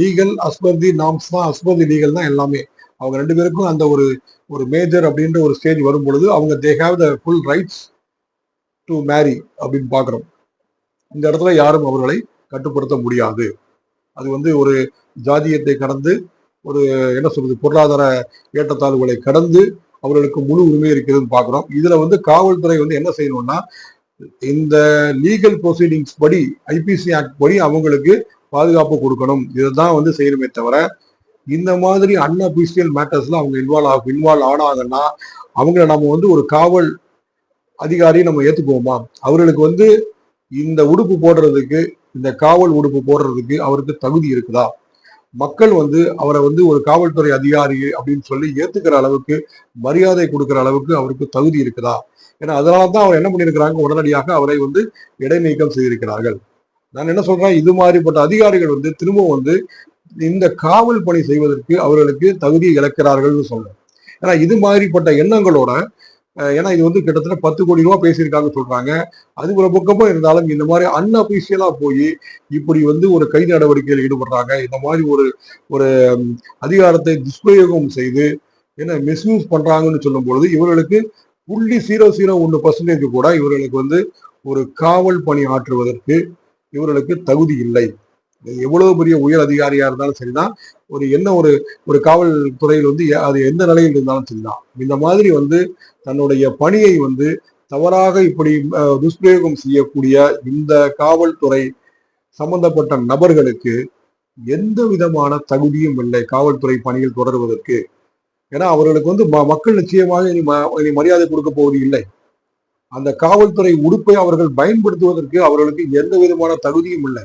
Legal அஸ்பர்தி norms தான் அஸ்பர்தி legal தான் எல்லாமே. அவங்க ரெண்டு பேருக்கும் அந்த ஒரு ஒரு மேஜர் அப்படின்ற ஒரு ஸ்டேஜ் வரும் பொழுது அவங்க they have the full rights to marry அப்படின்னு பார்க்குறோம். இந்த இடத்துல யாரும் அவர்களை கட்டுப்படுத்த முடியாது. அது வந்து ஒரு ஜாதியத்தை கடந்து ஒரு என்ன சொல்றது பொருளாதார ஏற்றத்தாழ்வுகளை கடந்து அவர்களுக்கு முழு உரிமை இருக்கிறதுன்னு பார்க்குறோம். இதில் வந்து காவல்துறை வந்து என்ன செய்யணும்னா இந்த லீகல் ப்ரொசீடிங்ஸ் படி ஐபிசி ஆக்ட் படி அவங்களுக்கு பாதுகாப்பு கொடுக்கணும். இதுதான் வந்து செய்யணுமே தவிர இந்த மாதிரி அன்அபிஷியல் மேட்டர்ஸ்ல அவங்க இன்வால்வ் ஆகும் இன்வால்வ் ஆனாங்கன்னா அவங்கள நம்ம வந்து ஒரு காவல் அதிகாரி நம்ம ஏத்துக்குவோமா? அவர்களுக்கு வந்து இந்த உடுப்பு போடுறதுக்கு இந்த காவல் உடுப்பு போடுறதுக்கு அவருக்கு தகுதி இருக்குதா? மக்கள் வந்து அவரை வந்து ஒரு காவல்துறை அதிகாரி அப்படின்னு சொல்லி ஏத்துக்கிற அளவுக்கு மரியாதை கொடுக்கிற அளவுக்கு அவருக்கு தகுதி இருக்குதா? ஏன்னா அதனால தான் அவர் என்ன பண்ணியிருக்கிறாங்க? உடனடியாக அவரை வந்து இடைநீக்கம் செய்திருக்கிறார்கள். நான் என்ன சொல்றேன்? இது மாதிரிப்பட்ட அதிகாரிகள் வந்து திரும்ப வந்து இந்த காவல் பணி செய்வதற்கு அவர்களுக்கு தகுதியை இழக்கிறார்கள்னு சொல்றேன். ஏன்னா இது மாதிரிப்பட்ட எண்ணங்களோட ஏன்னா இது வந்து கிட்டத்தட்ட பத்து கோடி ரூபா பேசியிருக்காங்க சொல்றாங்க. அது ஒரு பக்கமும் இருந்தாலும் இந்த மாதிரி அன்அபிஷியலா போய் இப்படி வந்து ஒரு கைது நடவடிக்கையில் ஈடுபடுறாங்க. இந்த மாதிரி ஒரு ஒரு அதிகாரத்தை துஷ்பிரயோகம் செய்து என்ன மிஸ்யூஸ் பண்றாங்கன்னு சொல்லும் பொழுது இவர்களுக்கு புள்ளி ஜீரோ ஜீரோ ஒன்று பர்சன்டேஜ் கூட இவர்களுக்கு வந்து ஒரு காவல் பணி ஆற்றுவதற்கு இவர்களுக்கு தகுதி இல்லை. எவ்வளவு பெரிய உயர் அதிகாரியா இருந்தாலும் சரிதான். ஒரு என்ன ஒரு ஒரு காவல்துறையில் வந்து அது எந்த நிலையில் இருந்தாலும் சரிதான். இந்த மாதிரி வந்து தன்னுடைய பணியை வந்து தவறாக இப்படி துஷ்பிரயோகம் செய்யக்கூடிய இந்த காவல்துறை சம்பந்தப்பட்ட நபர்களுக்கு எந்த விதமான தகுதியும் இல்லை காவல்துறை பணியில் தொடர்வதற்கு. ஏன்னா அவர்களுக்கு வந்து ம- மக்கள் நிச்சயமாக இனி ம- இனி மரியாதை கொடுக்க போவது இல்லை. அந்த காவல்துறை உடுப்பை அவர்கள் பயன்படுத்துவதற்கு அவர்களுக்கு எந்த விதமான தகுதியும் இல்லை.